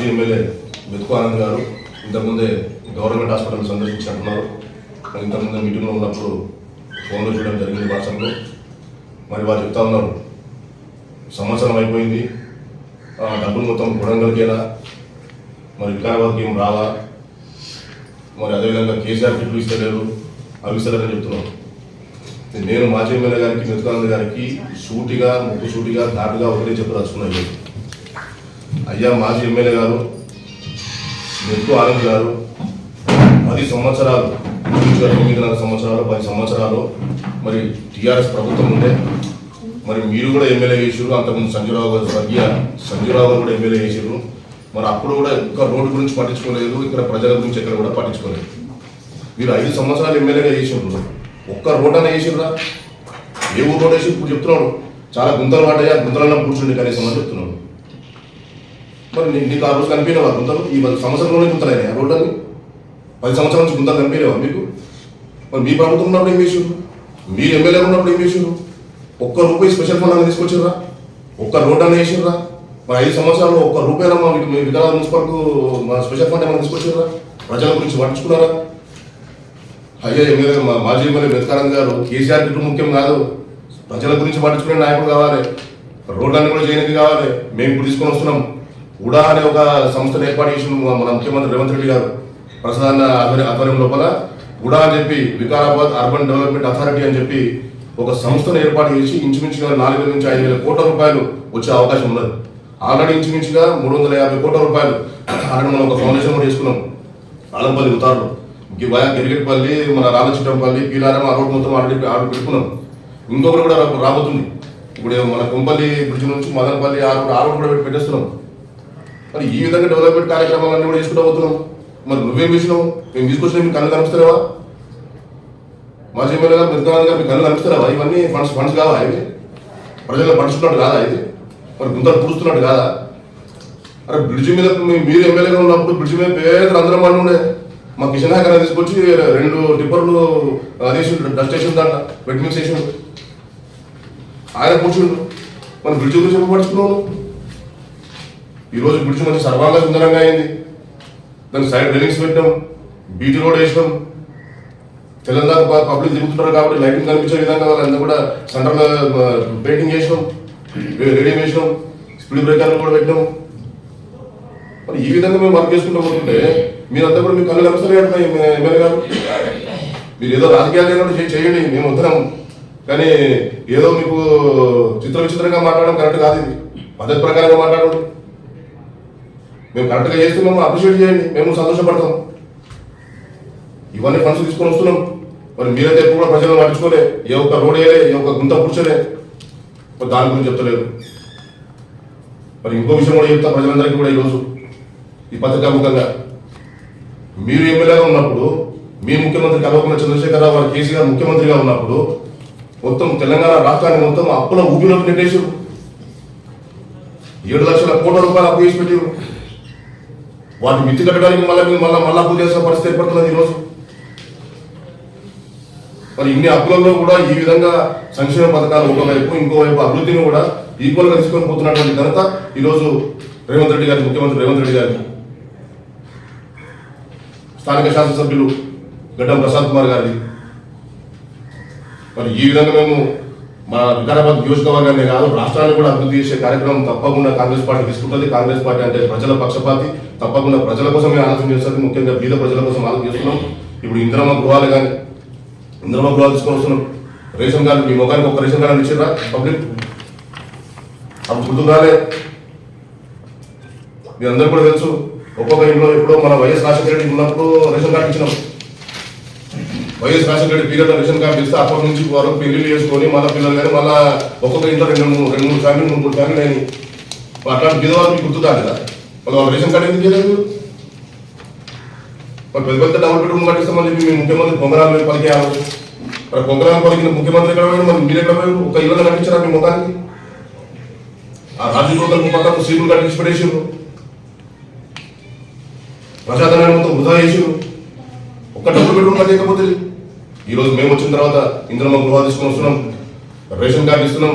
మాజీ ఎమ్మెల్యే మెతుకు ఆనంద్ గారు ఇంతకుముందే గవర్నమెంట్ హాస్పిటల్ సందర్శించినట్టున్నారు మరి ఇంతకుముందే మీటింగ్లో ఉన్నప్పుడు ఫోన్లో చూడడం జరిగింది వాట్సాప్లో. మరి వారు చెప్తా ఉన్నారు సంవత్సరం అయిపోయింది డబ్బులు మొత్తం కొడంగల్కేలా మరి వికారాబాద్కి ఏం రావా? మరి అదేవిధంగా కేసీఆర్ కిట్లు ఇస్తలేరు అవి ఇస్తలేరని చెప్తున్నాం నేను మాజీ ఎమ్మెల్యే గారికి మెతుకానంద గారికి సూటిగా ముక్కు సూటిగా ఘాటుగా ఒకటే చెప్పదలుచుకున్నాను అయ్యా మాజీ ఎమ్మెల్యే గారు మెతుకు ఆనంద్ గారు పది సంవత్సరాలు తొమ్మిదిన్నర సంవత్సరాలు పది సంవత్సరాలు మరి టీఆర్ఎస్ ప్రభుత్వం ఉండే మరి మీరు కూడా ఎమ్మెల్యే చేసారు అంతకుముందు సంజయరావు గారు స్వర్గీయ సంజయరావు గారు కూడా ఎమ్మెల్యే చేసారు మరి అప్పుడు కూడా ఇంకా రోడ్డు గురించి పట్టించుకోలేదు ఇక్కడ ప్రజల గురించి ఎక్కడ కూడా పట్టించుకోలేదు. మీరు ఐదు సంవత్సరాలు ఎమ్మెల్యేగా చేసిండ్రు ఒక్క రోడ్ అనే చేసిండ్రా ఏ ఊరు రోడ్ వేసి ఇప్పుడు చెప్తున్నాడు? చాలా గుంతలు పడ్డాయి ఆ గుంతలలో కూర్చుండి కనీసం అని చెప్తున్నాడు. మరి నీకు ఆ రోజు కనిపించలేవా గుంతలు? ఈ సంవత్సరంలోనే గుంతలైన ఆ రోడ్డు అని పది సంవత్సరాల నుంచి గుంతలు కనిపించలేవా మీకు? మరి మీ ప్రభుత్వం ఉన్నప్పుడు ఏం చేసారు మీరు ఎమ్మెల్యే ఉన్నప్పుడు ఏం చేసారు ఒక్క రూపాయి స్పెషల్ ఫండ్ అని తీసుకొచ్చారా ఒక్క రోడ్ అని వేసారా మరి ఐదు సంవత్సరాలు ఒక్క రూపాయల మా మీ వికలాంగ మున్సిపల్కు మా స్పెషల్ ఫండ్ ఏమైనా తీసుకొచ్చారా ప్రజల గురించి పట్టించుకున్నారా? అయ్యా ఎమ్మెల్యే మా మాజీ ఎమ్మెల్యే వెతకానంద్ గారు కేసీఆర్ గిట్టు ముఖ్యం కాదు. ప్రజల గురించి పట్టించుకునే నాయకుడు కావాలి. రోడ్లన్నీ కూడా చేయడానికి కావాలి. మేము ఇప్పుడు తీసుకొని వస్తున్నాం. ఉడా అనే ఒక సంస్థను ఏర్పాటు చేసిన మన ముఖ్యమంత్రి రేవంత్ రెడ్డి గారు. ప్రసాద్ ఆధ్వర్యం లోపల ఉడా అని చెప్పి వికారాబాద్ అర్బన్ డెవలప్మెంట్ అథారిటీ అని చెప్పి ఒక సంస్థను ఏర్పాటు చేసి ఇంచుమించుగా నాలుగు వేల నుంచి ఐదు వేల కోట్ల రూపాయలు వచ్చే అవకాశం ఉన్నది. ఆల్రెడీ ఇంచుమించుగా మూడు వందల యాభై కోట్ల రూపాయలు ఆల్రెడీ మనం ఒక ఫౌండేషన్ కూడా చేసుకున్నాం. ఆలంపల్లి ఉతారు గిరిగిరిపల్లి మన రామచిట్టంపల్లి పీలారం ఆ రోడ్డు మొత్తం ఆల్రెడీ ఆర్డర్ పెట్టుకున్నాం. ఇంకొకటి కూడా రాబోతుంది. ఇప్పుడు మన కుంపల్లి బ్రిడ్జ్ నుంచి మదనపల్లి ఆ రోడ్ ఆ రోడ్ కూడా పెట్టి పెట్టేస్తున్నాం. మరి ఈ విధంగా డెవలప్మెంట్ కార్యక్రమాలన్నీ కూడా చేసుకుంటూ పోతున్నాం. మరి నువ్వేం చేసినావు? మేము తీసుకొచ్చినా మీకు కళ్ళు కనిపిస్తారా మాజీ ఎమ్మెల్యే గారు మిగతా గారు మీకు కళ్ళు కనిపిస్తారా ఇవన్నీ ఫండ్స్ ఫండ్స్ కావా ఇవి ప్రజలు పంచుకున్నట్టు కాదా ఇది మరి గుంతలు పూడుస్తున్నట్టు కాదా? అరే బ్రిడ్జి మీద మీరు ఎమ్మెల్యేగా ఉన్నప్పుడు బ్రిడ్జి మీద పేదలు అందరం పడి ఉండే. మా కిషన్ నాయక్ తీసుకొచ్చి రెండు టిప్పర్లు అదేసి డస్ట్ స్టేషన్ దాంట వెట్ మిక్స్ స్టేషన్ ఆయన కూర్చుండు. మన బ్రిడ్జి గురించి చెప్పబడుచుకున్నాను ఈరోజు బ్రిడ్జి మంచి సర్వాంగ సుందరంగా అయింది. దాని సైడ్ రైలింగ్స్ పెట్టాం బీటీ రోడ్ వేసినాం. తెలంగాణ పబ్లిక్ తిరుగుతున్నారు కాబట్టి లైటింగ్ కనిపించే విధంగా వాళ్ళంతా కూడా సెంటర్లో పెయింటింగ్ చేసినాం రెడీ వేసినాం స్పీడ్ బ్రేకర్లు కూడా పెట్టాం మరి ఈ విధంగా మేము వర్క్ చేసుకుంటూ పోతుంటే మీరంతా కూడా మీ కళ్ళు కలుస్తారు కదా ఎమ్మెల్యే గారు. మీరు ఏదో రాజకీయాలు చేయండి మేము వద్దున్నాం కానీ ఏదో మీకు చిత్ర విచిత్రంగా మాట్లాడడం కరెక్ట్ కాదు ఇది. పద్ధతి ప్రకారంగా మాట్లాడండి. మేము కరెక్ట్గా చేస్తున్నాము అప్రిషియేట్ చేయండి మేము సంతోషపడతాం. ఇవన్నీ ఫండ్స్ తీసుకొని వస్తున్నాం. మరి మీరైతే ఎప్పుడు కూడా ప్రజలను పట్టించుకోలే ఏ ఒక్క రోడ్ వేయలే ఏ ఒక్క గుంత కూర్చోలే. మరి దాని గురించి చెప్తలేదు. మరి ఇంకో విషయం కూడా చెప్తా ప్రజలందరికీ కూడా ఈరోజు ఈ పత్రికాముఖంగా మీరు ఎమ్మెల్యేగా ఉన్నప్పుడు మీ ముఖ్యమంత్రి కల్వకుంట్ల చంద్రశేఖరరావు గారు కేసీఆర్ ముఖ్యమంత్రిగా ఉన్నప్పుడు మొత్తం తెలంగాణ రాష్ట్రాన్ని మొత్తం అప్పుల ఊపిలోకి నెట్టేసారు ఏడు లక్షల కోట్ల రూపాయలు అప్పు చేసి పెట్టారు వాటిని మిత్తి కట్టడానికి మళ్ళీ మీరు మళ్ళీ మళ్ళా అప్పు చేసిన పరిస్థితి ఏర్పడుతున్నది ఈరోజు. మరి ఇన్ని అప్పులలో కూడా ఈ విధంగా సంక్షేమ పథకాలు ఒకవైపు ఇంకోవైపు అభివృద్ధిని కూడా ఈక్వల్గా తీసుకొని పోతున్నటువంటి ఘనత ఈరోజు రేవంత్ రెడ్డి గారి ముఖ్యమంత్రి రేవంత్ రెడ్డి గారికి. స్థానిక శాసనసభ్యులు గడ్డం ప్రసాద్ కుమార్ గారిది. మరి ఈ విధంగా మేము మన వికారాబాద్ నియోజకవర్గాన్ని కాదు రాష్ట్రాన్ని కూడా అభివృద్ధి చేసే కార్యక్రమం తప్పకుండా కాంగ్రెస్ పార్టీ తీసుకుంటుంది. కాంగ్రెస్ పార్టీ అంటే ప్రజల పక్షపాతి. తప్పకుండా ప్రజల కోసమే ఆలోచన చేస్తుంది ముఖ్యంగా బీద ప్రజల కోసం ఆలోచన చేస్తున్నాం ఇప్పుడు ఇంద్రమ్మ గృహాలు కానీ ఇంద్రమ్మ గృహాలు తీసుకొని వస్తున్నాం. రేషన్ కార్డు మీ ముఖానికి ఒక రేషన్ కార్డు ఇచ్చిర్రా పబ్లిక్? అప్పుడు గుర్తుగానే మీ అందరూ కూడా తెలుసు. ఒక్కొక్క ఇంట్లో ఎప్పుడో మన వైఎస్ రాజశేఖర రెడ్డి ఉన్నప్పుడు రేషన్ కార్డు ఇచ్చినాం. YS Rajasekhara Reddy period ration card ఇస్తే అప్పటి నుంచి వరకు పెళ్ళి చేసుకొని మళ్ళీ పిల్లలు కానీ మళ్ళీ ఒక్కొక్క ఇంట్లో రెండు మూడు రెండు మూడు ఫ్యామిలీ మూడు మూడు ఫ్యామిలీ అని అట్లాంటి బీద మీకు గుర్తుదా కదా మళ్ళీ వాళ్ళ రేషన్ కార్డు ఎందుకు చేయలేదు మరి పెద్ద పెద్ద డబుల్ బెడ్రూమ్ కట్టిస్తామని చెప్పి మీ ముఖ్యమంత్రి పొంగరాలు మీద పలికారు మరి పొంగరాలు పలికిన ముఖ్యమంత్రి ఎక్కడ పోయారు మరి మీరు ఎక్కడ పోయారు? ఒక ఇల్లు కట్టించారా మీ ముఖానికి ఆ రాజకీయ పక్కన సీట్లు కట్టించి పడేసారు ప్రజాధనాన్ని మొత్తం వృధా చేసారు ఒక్క డబ్బులు బెడ్రూమ్ కట్టకపోతే ఈ రోజు మేము వచ్చిన తర్వాత ఇంద్రమ్మ గృహాలు తీసుకొని వస్తున్నాం. రేషన్ కార్డు ఇస్తున్నాం.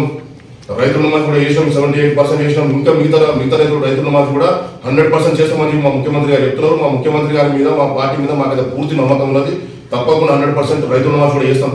రైతు రుణమాఫీ కూడా చేసినాం. సెవెంటీ ఎయిట్ పర్సెంట్ చేసినాం. ఇంకా మిగతా మిగతా రైతులు రైతు రుణమాఫీ కూడా హండ్రెడ్ పర్సెంట్ చేస్తామని మా ముఖ్యమంత్రి గారు చెప్తున్నారు. మా ముఖ్యమంత్రి గారి మీద మా పార్టీ మీద మాకైతే పూర్తి నమ్మకం ఉన్నది. తప్పకుండా హండ్రెడ్ పర్సెంట్ రైతు రుణమాఫీ కూడా చేస్తాం.